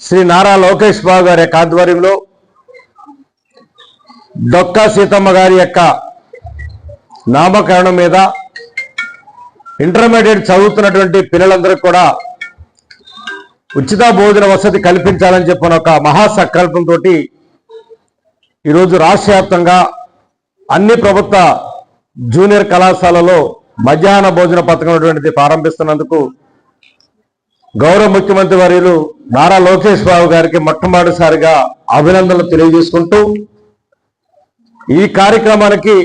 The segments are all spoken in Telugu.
శ్రీ నారా లోకేష్ బాబు గారి యొక్క ఆధ్వర్యంలో డొక్కా సీతమ్మ గారి యొక్క నామకరణం మీద ఇంటర్మీడియట్ చదువుతున్నటువంటి పిల్లలందరికీ కూడా ఉచిత భోజన వసతి కల్పించాలని చెప్పిన ఒక మహాసంకల్పంతో ఈరోజు రాష్ట్ర వ్యాప్తంగా అన్ని ప్రభుత్వ జూనియర్ కళాశాలలో మధ్యాహ్న భోజన పథకం ప్రారంభిస్తున్నందుకు గౌరవ ముఖ్యమంత్రి వర్యులు నారా లోకేష్ బాబు గారికి మొట్టమొదటిసారిగా అభినందనలు తెలియజేసుకుంటూ ఈ కార్యక్రమానికి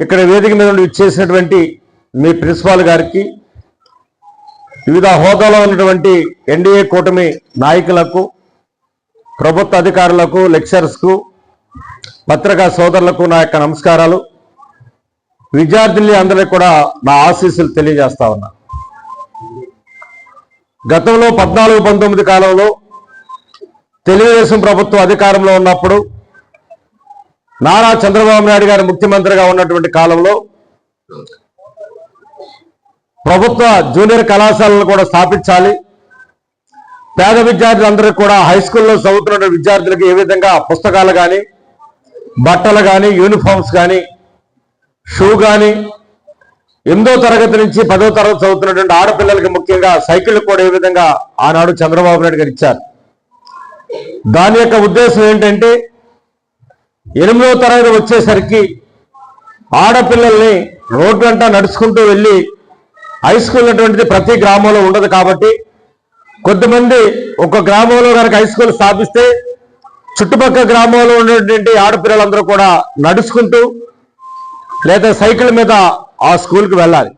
ఇక్కడ వేదిక మీద నుండి ఇచ్చేసినటువంటి మీ ప్రిన్సిపాల్ గారికి వివిధ హోదాలో ఉన్నటువంటి ఎన్డీఏ కూటమి నాయకులకు ప్రభుత్వ అధికారులకు లెక్చరర్స్కు పత్రికా సోదరులకు నా యొక్క నమస్కారాలు. విద్యార్థుల్ని అందరికీ కూడా నా ఆశీస్సులు తెలియజేస్తా ఉన్నా. గతంలో పద్నాలుగు పంతొమ్మిది కాలంలో తెలుగుదేశం ప్రభుత్వం అధికారంలో ఉన్నప్పుడు నారా చంద్రబాబు నాయుడు గారు ముఖ్యమంత్రిగా ఉన్నటువంటి కాలంలో ప్రభుత్వ జూనియర్ కళాశాలను కూడా స్థాపించాలి. పేద విద్యార్థులందరికీ కూడా హై స్కూల్లో చదువుతున్న విద్యార్థులకు ఏ విధంగా పుస్తకాలు కానీ బట్టలు కానీ యూనిఫామ్స్ కానీ షూ కానీ ఎనిమిదో తరగతి నుంచి పదో తరగతి చదువుతున్నటువంటి ఆడపిల్లలకి ముఖ్యంగా సైకిల్ కూడా ఏ విధంగా ఆనాడు చంద్రబాబు నాయుడు గారు ఇచ్చారు. దాని యొక్క ఉద్దేశం ఏంటంటే ఎనిమిదో తరగతి వచ్చేసరికి ఆడపిల్లల్ని రోడ్డు వెంట నడుచుకుంటూ వెళ్ళి హై స్కూల్ అటువంటిది ప్రతి గ్రామంలో ఉండదు కాబట్టి కొద్దిమంది ఒక గ్రామంలో కనుక హై స్కూల్ స్థాపిస్తే చుట్టుపక్కల గ్రామంలో ఉన్నటువంటి ఆడపిల్లలందరూ కూడా నడుచుకుంటూ లేదా సైకిల్ మీద ఆ స్కూల్కి వెళ్ళాలి.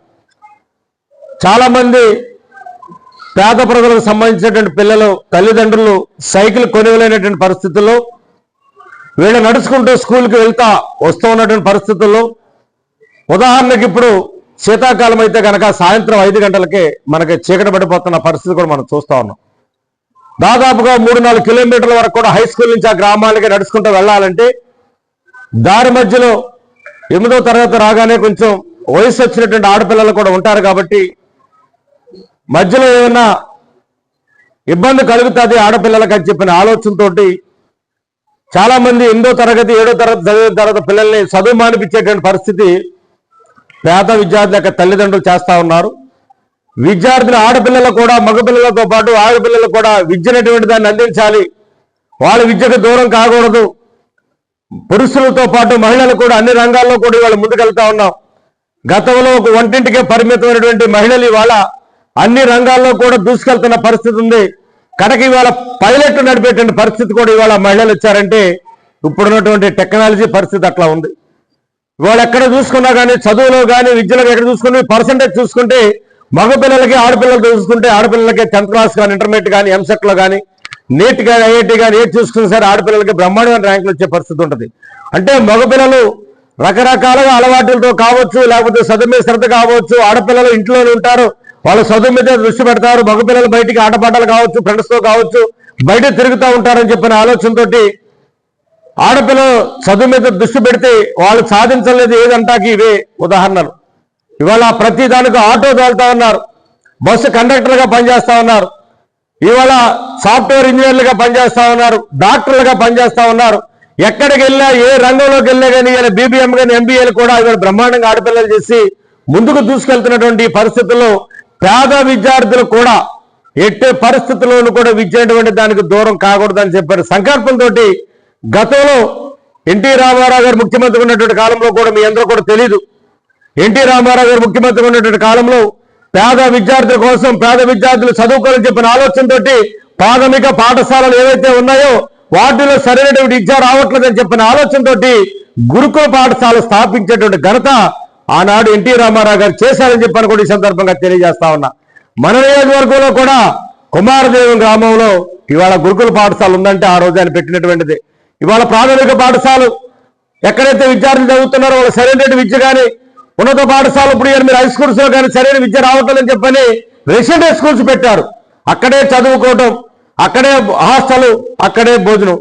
చాలామంది పేద ప్రజలకు సంబంధించినటువంటి పిల్లలు తల్లిదండ్రులు సైకిల్ కొనివ్వలేనటువంటి పరిస్థితుల్లో వీళ్ళు నడుచుకుంటూ స్కూల్కి వెళ్తా వస్తూ ఉన్నటువంటి పరిస్థితుల్లో ఉదాహరణకి ఇప్పుడు శీతాకాలం అయితే కనుక సాయంత్రం ఐదు గంటలకే మనకి చీకటి పడిపోతున్న పరిస్థితి కూడా మనం చూస్తా ఉన్నాం. దాదాపుగా మూడు నాలుగు కిలోమీటర్ల వరకు కూడా హై స్కూల్ నుంచి ఆ గ్రామాలకి నడుచుకుంటూ వెళ్ళాలంటే దారి మధ్యలో ఎనిమిదో తరగతి రాగానే కొంచెం వయసు వచ్చినటువంటి ఆడపిల్లలు కూడా ఉంటారు కాబట్టి మధ్యలో ఏమైనా ఇబ్బంది కలుగుతుంది ఆడపిల్లలకు అని చెప్పిన ఆలోచనతోటి చాలా మంది ఎనిమిదో తరగతి ఏడో తరగతి చదివిన తర్వాత పిల్లల్ని చదువు మానిపించేటువంటి పరిస్థితి పేద విద్యార్థుల యొక్క తల్లిదండ్రులు చేస్తూ ఉన్నారు. విద్యార్థులు ఆడపిల్లలు కూడా మగపిల్లలతో పాటు ఆడపిల్లలు కూడా విద్యనటువంటి దాన్ని అందించాలి. వాళ్ళ విద్యకు దూరం కాకూడదు. పురుషులతో పాటు మహిళలు కూడా అన్ని రంగాల్లో కూడా ఇవాళ ముందుకెళ్తా ఉన్నాం. గతంలో ఒక వంటింటికే పరిమితమైనటువంటి మహిళలు ఇవాళ అన్ని రంగాల్లో కూడా దూసుకెళ్తున్న పరిస్థితి ఉంది. కనుక ఇవాళ పైలట్ నడిపేటువంటి పరిస్థితి కూడా ఇవాళ మహిళలు ఇచ్చారంటే ఇప్పుడున్నటువంటి టెక్నాలజీ పరిస్థితి అట్లా ఉంది. ఇవాళ ఎక్కడ చూసుకున్నా కానీ చదువులో కానీ విద్యలో ఎక్కడ చూసుకుని పర్సంటేజ్ చూసుకుంటే మగపిల్లలకి ఆడపిల్లలు చూసుకుంటే ఆడపిల్లలకి టెన్త్ క్లాస్ కానీ ఇంటర్మీడియట్ కానీ ఎంసెట్లో కానీ నీట్ కానీ ఐఐటి కానీ ఏది చూసుకున్నా సరే ఆడపిల్లలకి బ్రహ్మాండమైన ర్యాంకులు వచ్చే పరిస్థితి ఉంటుంది. అంటే మగపిల్లలు రకరకాలుగా అలవాట్లతో కావచ్చు లేకపోతే చదువు మీద శ్రద్ధ కావచ్చు ఆడపిల్లలు ఇంట్లోనే ఉంటారు వాళ్ళు చదువు మీద దృష్టి పెడతారు మగపిల్లలు బయటికి ఆటపాటలు కావచ్చు ఫ్రెండ్స్తో కావచ్చు బయట తిరుగుతూ ఉంటారని చెప్పిన ఆలోచనతోటి ఆడపిల్లలు చదువు మీద దృష్టి పెడితే వాళ్ళు సాధించలేదు ఏదంటాకి ఇవే ఉదాహరణలు. ఇవాళ ప్రతి దానికి ఆటో తోలుతా ఉన్నారు బస్సు కండక్టర్గా పనిచేస్తా ఉన్నారు ఇవాళ సాఫ్ట్వేర్ ఇంజనీర్లుగా పనిచేస్తా ఉన్నారు డాక్టర్లుగా పనిచేస్తా ఉన్నారు ఎక్కడికి వెళ్ళినా ఏ రంగంలోకి వెళ్ళినా కానీ ఇలా బీబీఎం కానీ ఎంబీఏలు కూడా ఇవాళ బ్రహ్మాండంగా ఆడపిల్లలు చేసి ముందుకు దూసుకెళ్తున్నటువంటి పరిస్థితుల్లో పేద విద్యార్థులు కూడా ఎట్టే పరిస్థితుల్లోనూ కూడా విద్య అనేటువంటి దానికి దూరం కాకూడదని చెప్పారు. సంకల్పంతో గతంలో ఎన్టీ రామారావు గారు ముఖ్యమంత్రి ఉన్నటువంటి కాలంలో కూడా మీ అందరూ కూడా తెలీదు. ఎన్టీ రామారావు గారు ముఖ్యమంత్రి ఉన్నటువంటి కాలంలో పేద విద్యార్థుల కోసం పేద విద్యార్థులు చదువుకోవాలని చెప్పిన ఆలోచనతోటి ప్రాథమిక పాఠశాలలు ఏవైతే ఉన్నాయో వాటిలో సరైనటువంటి విద్య రావట్లేదని చెప్పిన ఆలోచనతోటి గురుకుల పాఠశాల స్థాపించేటువంటి ఘనత ఆనాడు ఎన్టీ రామారావు గారు చేశారని చెప్పని కూడా ఈ సందర్భంగా తెలియజేస్తా ఉన్నా. మన నియోజకవర్గంలో కూడా కుమారదేవం గ్రామంలో ఇవాళ గురుకుల పాఠశాల ఉందంటే ఆ రోజు ఆయన పెట్టినటువంటిది. ఇవాళ ప్రాథమిక పాఠశాల ఎక్కడైతే విద్యార్థులు చదువుతున్నారో వాళ్ళ సరైనటువంటి విద్య కానీ ఉన్నత పాఠశాల ఇప్పుడు మీరు హై స్కూల్స్లో కానీ సరైన విద్య రావట్లేదని చెప్పని రెసిడెంట్ స్కూల్స్ పెట్టారు. అక్కడే చదువుకోవటం అక్కడే హాస్టలు అక్కడే భోజనం.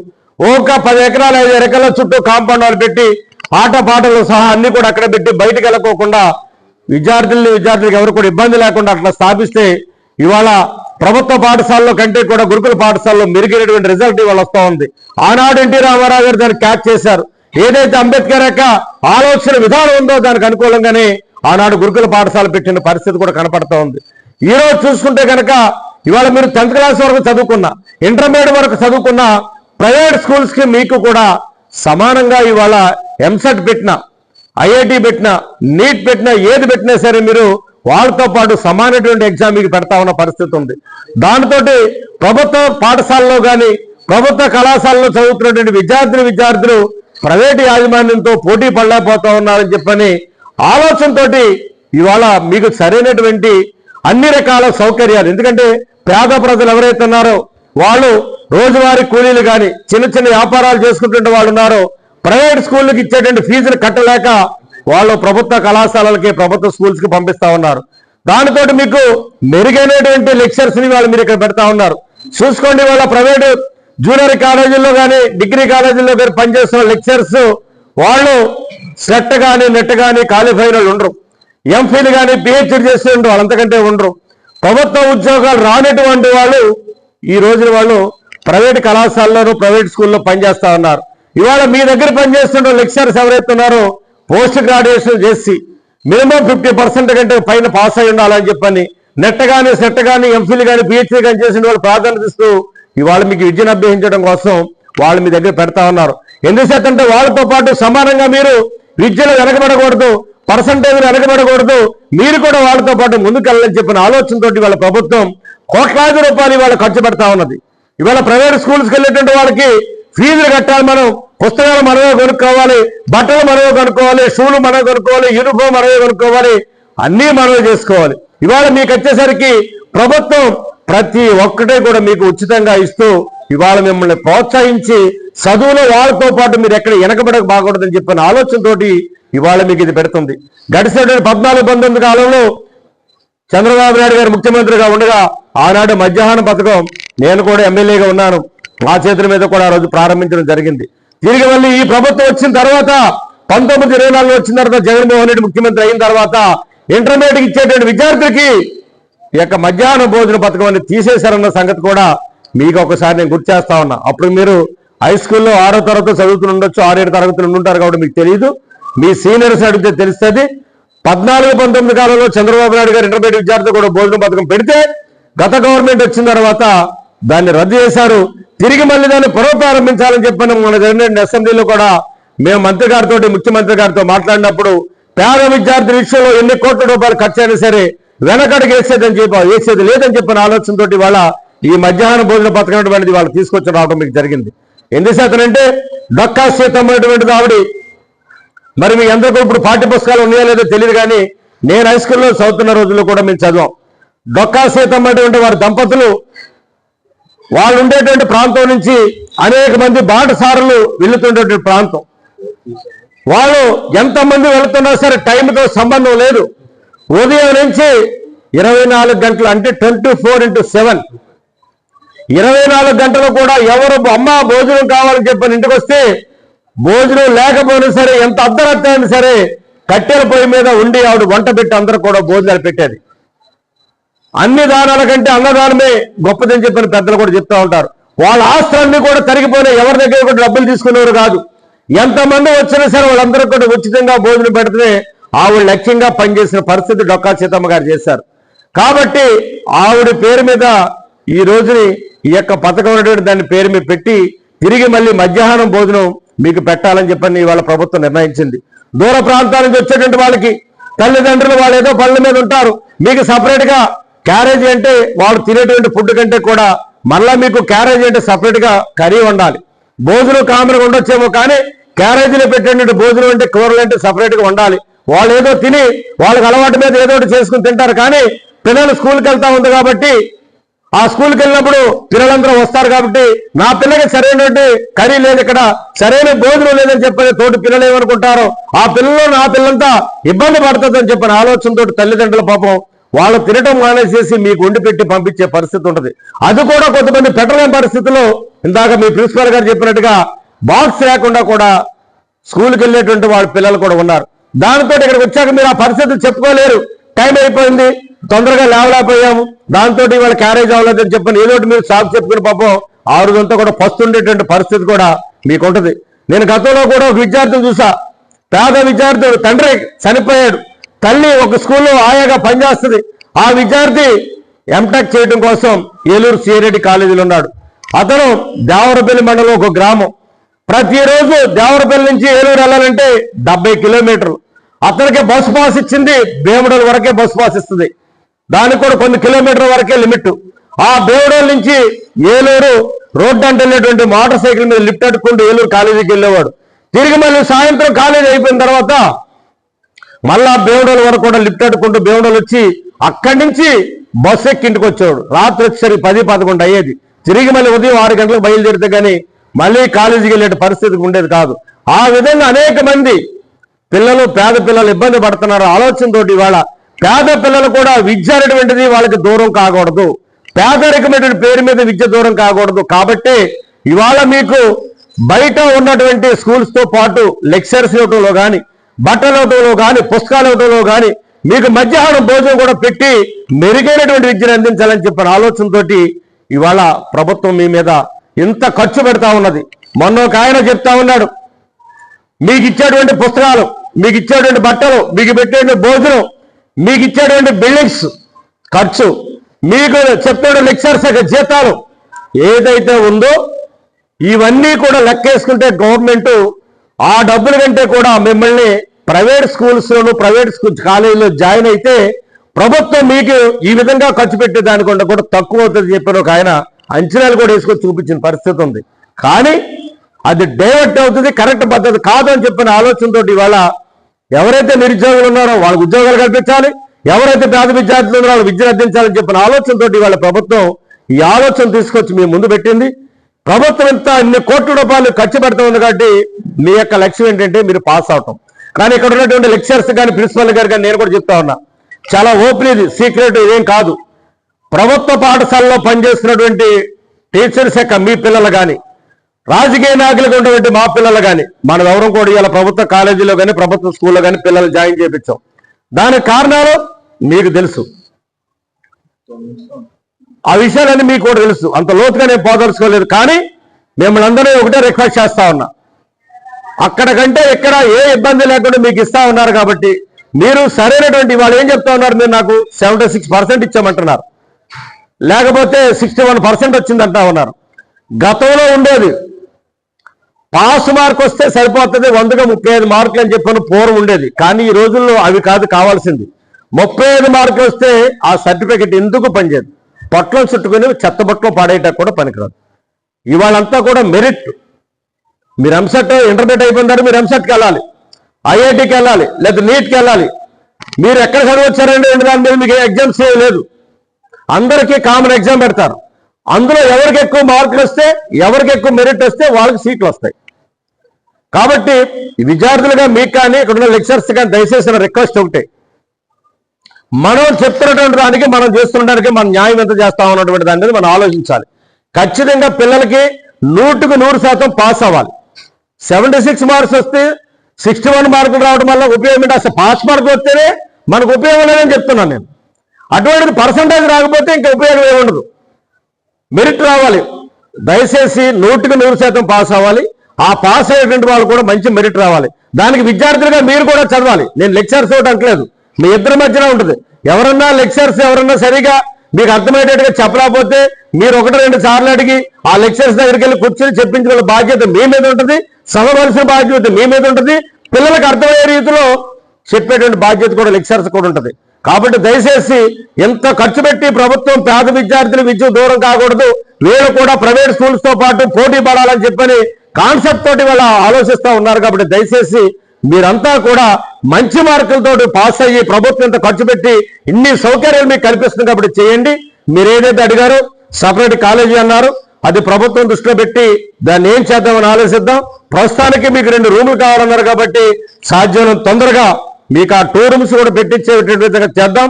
ఒక పది ఎకరాలు ఐదు ఎకరాల చుట్టూ కాంపౌండ్ వాళ్ళు పెట్టి ఆట పాటలు సహా అన్ని కూడా అక్కడ పెట్టి బయటకు వెళ్ళకోకుండా విద్యార్థుల్ని విద్యార్థులకు ఎవరు కూడా ఇబ్బంది లేకుండా అట్లా స్థాపిస్తే ఇవాళ ప్రభుత్వ పాఠశాలలో కంటే కూడా గురుకుల పాఠశాలలో మెరుగైనటువంటి రిజల్ట్ ఇవాళ వస్తూ ఉంది. ఆనాడు ఎన్టీ రామారావు గారు దాన్ని క్యాచ్ చేశారు. ఏదైతే అంబేద్కర్ యొక్క ఆలోచన విధానం ఉందో దానికి అనుకూలంగానే ఆనాడు గురుకుల పాఠశాల పెట్టిన పరిస్థితి కూడా కనపడతా ఉంది. ఈరోజు చూసుకుంటే కనుక ఇవాళ మీరు టెన్త్ క్లాస్ వరకు చదువుకున్న ఇంటర్మీడియట్ వరకు చదువుకున్న ప్రైవేట్ స్కూల్స్కి మీకు కూడా సమానంగా ఇవాళ ఎంసెట్ పెట్టిన ఐఐటి పెట్టినా నీట్ పెట్టినా ఏది పెట్టినా సరే మీరు వాళ్ళతో పాటు సమానటువంటి ఎగ్జామ్ మీకు పెడతా ఉన్న పరిస్థితి ఉంది. దాంతో ప్రభుత్వ పాఠశాలలో కానీ ప్రభుత్వ కళాశాలలో చదువుతున్నటువంటి విద్యార్థులు విద్యార్థులు ప్రైవేట్ యాజమాన్యంతో పోటీ పడలేకపోతా ఉన్నారని చెప్పని ఆలోచనతోటి ఇవాళ మీకు సరైనటువంటి అన్ని రకాల సౌకర్యాలు. ఎందుకంటే పేద ప్రజలు ఎవరైతే ఉన్నారో వాళ్ళు రోజువారీ కూలీలు కానీ చిన్న చిన్న వ్యాపారాలు చేసుకుంటుంటే వాళ్ళు ఉన్నారో ప్రైవేట్ స్కూళ్ళకి ఇచ్చేటువంటి ఫీజులు కట్టలేక వాళ్ళు ప్రభుత్వ కళాశాలలకి ప్రభుత్వ స్కూల్స్కి పంపిస్తా ఉన్నారు. దానితోటి మీకు మెరుగైనటువంటి లెక్చర్స్ని వాళ్ళు మీరు ఇక్కడ పెడతా ఉన్నారు. చూసుకోండి వాళ్ళ ప్రైవేట్ జూనియర్ కాలేజీల్లో కానీ డిగ్రీ కాలేజీల్లో కానీ పనిచేస్తున్న లెక్చర్స్ వాళ్ళు సెట్ కానీ నెట్ కానీ క్వాలిఫైన్ ఉండరు. ఎంఫిల్ కానీ పిహెచ్డి చేసి వాళ్ళంతకంటే అంతకంటే ఉండరు. ప్రభుత్వ ఉద్యోగాలు రానటువంటి వాళ్ళు ఈ రోజున వాళ్ళు ప్రైవేట్ కళాశాలలోనూ ప్రైవేట్ స్కూల్లో పనిచేస్తా ఉన్నారు. ఇవాళ మీ దగ్గర పనిచేస్తున్న లెక్చరర్స్ ఎవరైతే ఉన్నారో పోస్ట్ గ్రాడ్యుయేషన్ చేసి మినిమం ఫిఫ్టీ పర్సెంట్ కంటే పైన పాస్ అయి ఉండాలని చెప్పని నెట్ కానీ సెట్ కానీ ఎంఫిల్ కానీ పిహెచ్డీ కానీ చేసిన వాళ్ళు ప్రాధాన్యత ఇస్తూ ఇవాళ మీకు విద్యను అభ్యసించడం కోసం వాళ్ళు మీ దగ్గర పెడతా ఉన్నారు. ఎందుచేతంటే వాళ్ళతో పాటు సమానంగా మీరు విద్యలో వెనకబడకూడదు. పర్సంటేజ్ వెనకబడకూడదు. మీరు కూడా వాళ్ళతో పాటు ముందుకెళ్ళాలని చెప్పిన ఆలోచనతో వాళ్ళ ప్రభుత్వం కోట్లాది రూపాయలు ఇవాళ ఖర్చు పెడతా ఉన్నది. ఇవాళ ప్రైవేట్ స్కూల్స్కి వెళ్ళేటువంటి వాళ్ళకి ఫీజులు కట్టాలి మనం పుస్తకాలు మనమే కొనుక్కోవాలి బట్టలు మనమే కొనుక్కోవాలి షూలు మనమే కొనుక్కోవాలి యూనిఫామ్ మనమే కొనుక్కోవాలి అన్నీ మనమే చేసుకోవాలి. ఇవాళ మీకు వచ్చేసరికి ప్రభుత్వం ప్రతి ఒక్కటే కూడా మీకు ఉచితంగా ఇస్తూ ఇవాళ మిమ్మల్ని ప్రోత్సహించి చదువులో వాళ్ళతో పాటు మీరు ఎక్కడ వెనకబడక బాగూడదని చెప్పిన ఆలోచనతోటి ఇవాళ మీకు ఇది పెడుతుంది. గడిచిన పద్నాలుగు పంతొమ్మిది కాలంలో చంద్రబాబు నాయుడు గారు ముఖ్యమంత్రిగా ఉండగా ఆనాడు మధ్యాహ్న పథకం నేను కూడా ఎమ్మెల్యేగా ఉన్నాను. మా చేతుల మీద కూడా ఆ రోజు ప్రారంభించడం జరిగింది. తిరిగి మళ్ళీ ఈ ప్రభుత్వం వచ్చిన తర్వాత పంతొమ్మిది ఇరవై వచ్చిన తర్వాత జగన్మోహన్ రెడ్డి ముఖ్యమంత్రి అయిన తర్వాత ఇంటర్మీడియట్ ఇచ్చేటువంటి విద్యార్థులకి ఈ యొక్క మధ్యాహ్న భోజన పథకం అనేది తీసేశారన్న సంగతి కూడా మీకు ఒకసారి నేను గుర్తు చేస్తా ఉన్నా. అప్పుడు మీరు హై స్కూల్లో ఆరో తరగతి చదువుతుండొచ్చు ఆరేడు తరగతులు ఉంటారు కాబట్టి మీకు తెలియదు మీ సీనియర్స్ అడిగితే తెలుస్తుంది. పద్నాలుగు పంతొమ్మిది కాలంలో చంద్రబాబు నాయుడు గారు ఇంటర్మీడియట్ విద్యార్థులు కూడా భోజన పథకం పెడితే గత గవర్నమెంట్ వచ్చిన తర్వాత దాన్ని రద్దు చేశారు. తిరిగి మళ్ళీ దాన్ని పునఃప్రారంభించాలని చెప్పిన మన జరిగిన అసెంబ్లీలో కూడా మేము మంత్రి గారితో ముఖ్యమంత్రి గారితో మాట్లాడినప్పుడు పేద విద్యార్థుల విషయంలో ఎన్ని కోట్ల రూపాయలు ఖర్చు అయినా సరే వెనకడికి వేసేదని చెప్పి వేసేది లేదని చెప్పిన ఆలోచనతోటి వాళ్ళ ఈ మధ్యాహ్న భోజన పథకం అనేది వాళ్ళు తీసుకొచ్చి రావడం మీకు జరిగింది. ఎందుచేతనంటే డొక్కా సీతం ఆవిడ. మరి మీ అందరికీ ఇప్పుడు పాఠ్య పుస్తకాలు ఉన్నాయో లేదో తెలియదు కానీ నేను హై స్కూల్లో చదువుతున్న రోజుల్లో కూడా మేము చదివాం. డొక్కా సీతం వారి దంపతులు వాళ్ళు ఉండేటువంటి ప్రాంతం నుంచి అనేక మంది బాటసారులు వెళ్తున్నటువంటి ప్రాంతం. వాళ్ళు ఎంతమంది వెళుతున్నా సరే టైంతో సంబంధం లేదు. ఉదయం నుంచి ఇరవై నాలుగు గంటలు అంటే ట్వంటీ ఫోర్ ఇంటూ సెవెన్. ఇరవై నాలుగు గంటలు కూడా ఎవరు అమ్మ భోజనం కావాలని చెప్పని ఇంటికి వస్తే భోజనం లేకపోయినా సరే ఎంత అర్ధరాత్రి అయినా సరే కట్టెల పొయ్యి మీద ఉండి ఆవిడ వంట పెట్టి అందరూ కూడా భోజనాలు పెట్టేది. అన్ని దానాల కంటే అన్నదానమే గొప్పదని చెప్పిన పెద్దలు కూడా చెప్తా ఉంటారు. వాళ్ళ ఆస్తులన్నీ కూడా తరిగిపోయినాయి ఎవరి దగ్గర కూడా డబ్బులు తీసుకునేవారు కాదు. ఎంతమంది వచ్చినా సరే వాళ్ళందరూ కూడా ఉచితంగా భోజనం పెడితే ఆవిడ లక్ష్యంగా పనిచేసిన పరిస్థితి డొక్కా సీతమ్మ గారు చేశారు. కాబట్టి ఆవిడ పేరు మీద ఈ రోజుని ఈ యొక్క పథకం అనేటువంటి దాని పేరు మీద పెట్టి తిరిగి మళ్ళీ మధ్యాహ్నం భోజనం మీకు పెట్టాలని చెప్పని ఇవాళ ప్రభుత్వం నిర్ణయించింది. దూర ప్రాంతాల నుంచి వచ్చేటువంటి వాళ్ళకి తల్లిదండ్రులు వాళ్ళు ఏదో పనుల మీద ఉంటారు. మీకు సపరేట్గా క్యారేజీ అంటే వాళ్ళు తినేటువంటి ఫుడ్ కంటే కూడా మళ్ళా మీకు క్యారేజీ అంటే సపరేట్గా కర్రీ ఉండాలి భోజనం కామన్గా ఉండొచ్చేమో కానీ క్యారేజీలో పెట్టేటువంటి భోజనం అంటే కూరలు అంటే సపరేట్గా ఉండాలి వాళ్ళు ఏదో తిని వాళ్ళకి అలవాటు మీద ఏదో ఒకటి చేసుకుని తింటారు కానీ పిల్లలు స్కూల్కి వెళ్తా ఉంది కాబట్టి ఆ స్కూల్కి వెళ్ళినప్పుడు పిల్లలందరూ వస్తారు కాబట్టి నా పిల్లకి సరైనటువంటి కర్రీ లేదు ఇక్కడ సరైన భోజనం లేదని చెప్పని తోటి పిల్లలు ఏమనుకుంటారో ఆ పిల్లలు నా పిల్లంతా ఇబ్బంది పడుతుందని చెప్పిన ఆలోచనతో తల్లిదండ్రుల పాపం వాళ్ళు తినటం మానేసేసి మీకు వండి పెట్టి పంపించే పరిస్థితి ఉంటుంది. అది కూడా కొంతమంది పెట్టలేని పరిస్థితిలో ఇందాక మీ ప్రిన్సిపాల్ గారు చెప్పినట్టుగా బాక్స్ లేకుండా కూడా స్కూల్కి వెళ్ళేటువంటి వాళ్ళ పిల్లలు కూడా ఉన్నారు. దానితో ఇక్కడికి వచ్చాక మీరు ఆ పరిస్థితులు చెప్పుకోలేరు. టైం అయిపోయింది. తొందరగా లేవలేకపోయాము. దాంతో ఇవాళ క్యారేజ్ అవ్వలేదని చెప్పని ఏదో మీరు సాగు చెప్పుకుని పాపం ఆ రోజంతా కూడా పస్తుండేటువంటి పరిస్థితి కూడా మీకు ఉంటది నేను గతంలో కూడా ఒక విద్యార్థిని చూసా. పేద విద్యార్థుడు తండ్రి చనిపోయాడు. తల్లి ఒక స్కూల్లో ఆయాగా పనిచేస్తుంది. ఆ విద్యార్థి ఎంటెక్ చేయడం కోసం ఏలూరు సిరెడ్డి కాలేజీలో ఉన్నాడు. అతను దేవరపల్లి మండలం ఒక గ్రామం. ప్రతిరోజు దేవరపల్లి నుంచి ఏలూరు వెళ్ళాలంటే డెబ్బై కిలోమీటర్లు. అతనికి బస్ పాస్ ఇచ్చింది భీముడల వరకే బస్ పాస్ ఇస్తుంది. దానికి కూడా కొన్ని కిలోమీటర్ల వరకే లిమిట్. ఆ బేవడోల్ నుంచి ఏలూరు రోడ్డు అంటే వెళ్ళేటువంటి మోటార్ సైకిల్ మీద లిఫ్ట్ అట్టుకుంటూ ఏలూరు కాలేజీకి వెళ్ళేవాడు. తిరిగి మళ్ళీ సాయంత్రం కాలేజీ అయిపోయిన తర్వాత మళ్ళా బేవడోల వరకు కూడా లిఫ్ట్ అట్టుకుంటూ బేవడోలు వచ్చి అక్కడి నుంచి బస్సు ఎక్కి ఇంటికి వచ్చేవాడు. రాత్రి వచ్చేసరికి పది పదకొండు అయ్యేది. తిరిగి మళ్ళీ ఉదయం ఆరు గంటలకు బయలుదేరితే కానీ మళ్ళీ కాలేజీకి వెళ్ళే పరిస్థితి ఉండేది కాదు. ఆ విధంగా అనేక మంది పిల్లలు పేద పిల్లలు ఇబ్బంది పడుతున్నారు. ఆలోచనతోటి ఇవాళ పేద పిల్లలు కూడా విద్య అనేటువంటిది వాళ్ళకి దూరం కాకూడదు. పేదరికమైనటువంటి పేరు మీద విద్య దూరం కాకూడదు. కాబట్టి ఇవాళ మీకు బయట ఉన్నటువంటి స్కూల్స్తో పాటు లెక్చర్స్ ఇవ్వటంలో కానీ బట్టలు ఇవ్వటంలో కానీ పుస్తకాలు ఇవ్వటంలో కానీ మీకు మధ్యాహ్నం భోజనం కూడా పెట్టి మెరుగైనటువంటి విద్యను అందించాలని చెప్పిన ఆలోచనతోటి ఇవాళ ప్రభుత్వం మీ మీద ఇంత ఖర్చు పెడతా ఉన్నది. మొన్న ఒక ఆయన చెప్తా ఉన్నాడు. మీకు ఇచ్చేటువంటి పుస్తకాలు మీకు ఇచ్చేటువంటి బట్టలు మీకు పెట్టేటువంటి భోజనం మీకు ఇచ్చేటువంటి బిల్డింగ్స్ ఖర్చు మీకు చెప్పే లెక్చర్స్ యొక్క జీతాలు ఏదైతే ఉందో ఇవన్నీ కూడా లెక్కేసుకుంటే గవర్నమెంట్ ఆ డబ్బుల కంటే కూడా మిమ్మల్ని ప్రైవేట్ స్కూల్స్లోనూ ప్రైవేట్ స్కూల్ కాలేజీలో జాయిన్ అయితే ప్రభుత్వం మీకు ఈ విధంగా ఖర్చు పెట్టే దానికంటే కూడా తక్కువ అవుతుంది చెప్పిన ఒక ఆయన అంచనాలు కూడా వేసుకొని చూపించిన పరిస్థితి ఉంది. కానీ అది డైవర్ట్ అవుతుంది కరెక్ట్ పద్ధతి కాదని చెప్పిన ఆలోచనతో ఇవాళ ఎవరైతే నిరుద్యోగులు ఉన్నారో వాళ్ళకి ఉద్యోగాలు కల్పించాలి ఎవరైతే పేద విద్యార్థులు ఉన్నారో వాళ్ళు విద్యను అందించాలని చెప్పిన ఆలోచనతో ఇవాళ ప్రభుత్వం ఈ ఆలోచన తీసుకొచ్చి మీ ముందు పెట్టింది. ప్రభుత్వం ఇంత ఇన్ని కోట్ల రూపాయలు ఖర్చు పెడతా ఉంది కాబట్టి మీ యొక్క లక్ష్యం ఏంటంటే మీరు పాస్ అవటం. కానీ ఇక్కడ ఉన్నటువంటి లెక్చర్స్ కానీ ప్రిన్సిపల్ గారు కానీ నేను కూడా చెప్తా ఉన్నా చాలా ఓపెన్ ఇది సీక్రెట్ ఏం కాదు. ప్రభుత్వ పాఠశాలలో పనిచేస్తున్నటువంటి టీచర్స్ యొక్క మీ పిల్లలు కానీ రాజకీయ నాయకులకు ఉన్నటువంటి మా పిల్లలు కానీ మనం ఎవరం కూడా ఇవాళ ప్రభుత్వ కాలేజీలో కానీ ప్రభుత్వ స్కూల్లో కానీ పిల్లలు జాయిన్ చేయించాం. దానికి కారణాలు మీకు తెలుసు. ఆ విషయాలన్నీ మీకు కూడా తెలుసు. అంత లోతుగా నేను పోదలుచుకోలేదు. కానీ మిమ్మల్ని అందరూ ఒకటే రిక్వెస్ట్ చేస్తా ఉన్నా. అక్కడికంటే ఇక్కడ ఏ ఇబ్బంది లేకుండా మీకు ఇస్తా ఉన్నారు కాబట్టి మీరు సరైనటువంటి వాళ్ళు ఏం చెప్తా ఉన్నారు మీరు నాకు సెవెంటీ సిక్స్ పర్సెంట్ ఇచ్చామంటున్నారు. లేకపోతే సిక్స్టీ వన్ పర్సెంట్ వచ్చిందంటా ఉన్నారు. గతంలో ఉండేది పాస్ మార్క్ వస్తే సరిపోతుంది వందగా ముప్పై ఐదు మార్కులు అని చెప్పని పూర్వం ఉండేది. కానీ ఈ రోజుల్లో అవి కాదు కావాల్సింది. ముప్పై ఐదు మార్కులు వస్తే ఆ సర్టిఫికెట్ ఎందుకు పనిచేయదు? పొట్లం చుట్టుకుని చెత్త బొట్టలో పాడేయటం కూడా పనికిరాదు. ఇవాళంతా కూడా మెరిట్. మీరు ఎంసెట్ ఇంటర్మీడియట్ అయిపోయిన తర్వాత మీరు ఎంసెట్కి వెళ్ళాలి. ఐఐటికి వెళ్ళాలి లేదా నీట్కి వెళ్ళాలి. మీరు ఎక్కడ చదివచ్చారండి? దాని మీద మీకు ఎగ్జామ్స్ లేదు. అందరికీ కామన్ ఎగ్జామ్ పెడతారు. అందులో ఎవరికి ఎక్కువ మార్కులు వస్తే ఎవరికి ఎక్కువ మెరిట్ వస్తే వాళ్ళకి సీట్లు వస్తాయి. కాబట్టి విద్యార్థులుగా మీకు కానీ ఇక్కడ ఉన్న లెక్చర్స్ కానీ దయచేసి నా రిక్వెస్ట్ ఒకటే మనం చెప్తున్నటువంటి దానికి మనం చేస్తున్నడానికి మనం న్యాయం ఎంత చేస్తాం అన్నటువంటి దాని మీద మనం ఆలోచించాలి. ఖచ్చితంగా పిల్లలకి నూటుకు నూరు శాతం పాస్ అవ్వాలి. సెవెంటీ సిక్స్ మార్క్స్ వస్తే సిక్స్టీ వన్ మార్కులు రావడం వల్ల ఉపయోగం ఏంటి? అసలు పాస్ మార్క్ వస్తేనే మనకు ఉపయోగం లేదని చెప్తున్నాను నేను. అటువంటిది పర్సంటేజ్ రాకపోతే ఇంకా ఉపయోగం ఏమి ఉండదు మెరిట్ రావాలి. దయచేసి నూటికి నూరు శాతం పాస్ అవ్వాలి. ఆ పాస్ అయ్యేటువంటి వాళ్ళు కూడా మంచి మెరిట్ రావాలి. దానికి విద్యార్థులుగా మీరు కూడా చదవాలి. నేను లెక్చర్స్ ఒకటి అంటలేదు. మీ ఇద్దరి మధ్యన ఉంటుంది. ఎవరన్నా లెక్చర్స్ ఎవరన్నా సరిగా మీకు అర్థమయ్యేటట్టుగా చెప్పలేకపోతే మీరు ఒకటి రెండు సార్లు అడిగి ఆ లెక్చర్స్ దగ్గరికి వెళ్ళి కూర్చొని చెప్పించుకునే బాధ్యత మీ మీద ఉంటుంది. చదవలసిన బాధ్యత మీ మీద ఉంటుంది. పిల్లలకు అర్థమయ్యే రీతిలో చెప్పేటువంటి బాధ్యత కూడా లెక్చర్స్ కూడా ఉంటుంది. కాబట్టి దయచేసి ఎంత ఖర్చు పెట్టి ప్రభుత్వం పేద విద్యార్థులు విద్య దూరం కాకూడదు. వీళ్ళు కూడా ప్రైవేట్ స్కూల్స్తో పాటు పోటీ పడాలని చెప్పని కాన్సెప్ట్ తోటి వాళ్ళ ఆలోచిస్తూ ఉన్నారు కాబట్టి దయచేసి మీరంతా కూడా మంచి మార్కులతో పాస్ అయ్యి ప్రభుత్వం ఇంత ఖర్చు పెట్టి ఇన్ని సౌకర్యాలు మీకు కల్పిస్తుంది కాబట్టి చేయండి. మీరు ఏదైతే అడిగారో సపరేట్ కాలేజీ అన్నారు అది ప్రభుత్వం దృష్టిలో పెట్టి దాన్ని ఏం చేద్దామని ఆలోచిద్దాం. ప్రస్తుతానికి మీకు రెండు రూములు కావాలన్నారు కాబట్టి సాధ్యం తొందరగా మీకు ఆ టూ రూమ్స్ కూడా పెట్టించే విధంగా చేద్దాం.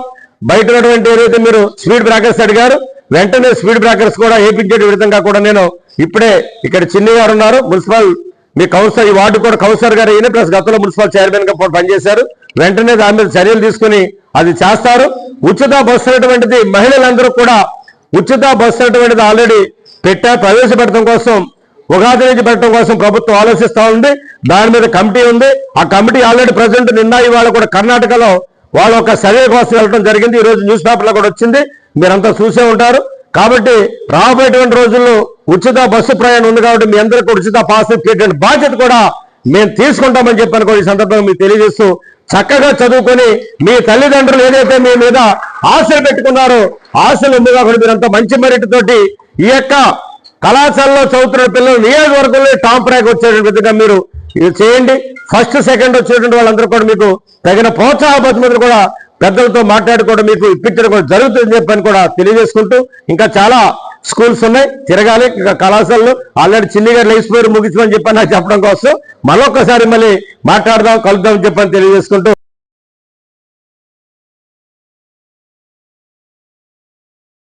బయట ఉన్నటువంటి ఏదైతే మీరు స్వీట్ బ్రేకర్స్ అడిగారు వెంటనే స్పీడ్ బ్రేకర్స్ కూడా వేయించే విధంగా కూడా నేను ఇప్పుడే ఇక్కడ చిన్ని గారు ఉన్నారు. మున్సిపల్ మీ కౌన్సిలర్ ఈ వార్డు కూడా కౌన్సిలర్ గారు అయిన ప్లస్ గతంలో మున్సిపల్ చైర్మన్గా పనిచేశారు. వెంటనే దాని మీద చర్యలు తీసుకుని అది చేస్తారు. ఉచిత బస్సు అనేటువంటిది మహిళలందరూ కూడా ఉచిత బస్సు అనేటువంటిది ఆల్రెడీ పెట్టా ప్రవేశపెట్టడం కోసం ఉగాది నుంచి పెట్టడం కోసం ప్రభుత్వం ఆలోచిస్తా ఉంది. దాని మీద కమిటీ ఉంది. ఆ కమిటీ ఆల్రెడీ ప్రజెంట్ నిన్న ఇవాళ కూడా కర్ణాటకలో వాళ్ళ ఒక సర్వే కోసం వెళ్ళడం జరిగింది. ఈ రోజు న్యూస్ పేపర్లో కూడా వచ్చింది. మీరంతా చూసే ఉంటారు. కాబట్టి రాబోయేటువంటి రోజుల్లో ఉచిత బస్సు ప్రయాణం ఉంది కాబట్టి మీ అందరికీ ఉచిత పాస్ ఇచ్చేటువంటి బాధ్యత కూడా మేము తీసుకుంటామని చెప్పని కూడా ఈ సందర్భంగా మీకు తెలియజేస్తూ చక్కగా చదువుకొని మీ తల్లిదండ్రులు ఏదైతే మీ మీద ఆశలు పెట్టుకున్నారో ఆశలు ఉంది కాబట్టి మీరంతా మంచి మెరిట్ తోటి ఈ యొక్క కళాశాలలో చదువుతున్న పిల్లలు నియోజకవర్గంలో టాప్ ర్యాంక్ వచ్చేటువంటి విధంగా మీరు ఇది చేయండి. ఫస్ట్ సెకండ్ వచ్చేటువంటి వాళ్ళందరూ కూడా మీకు తగిన ప్రోత్సాహ బతుమతులు కూడా పెద్దలతో మాట్లాడుకోవడం మీకు ఇప్పించడం కూడా జరుగుతుంది చెప్పని కూడా తెలియజేసుకుంటూ ఇంకా చాలా స్కూల్స్ ఉన్నాయి తిరగాలి ఇంకా కళాశాలలు. ఆల్రెడీ చిన్ని గారు లేచిపోయారు ముగించమని చెప్పని నాకు చెప్పడం కోసం. మరొకసారి మళ్ళీ మాట్లాడదాం కలుద్దాం చెప్పని తెలియజేసుకుంటూ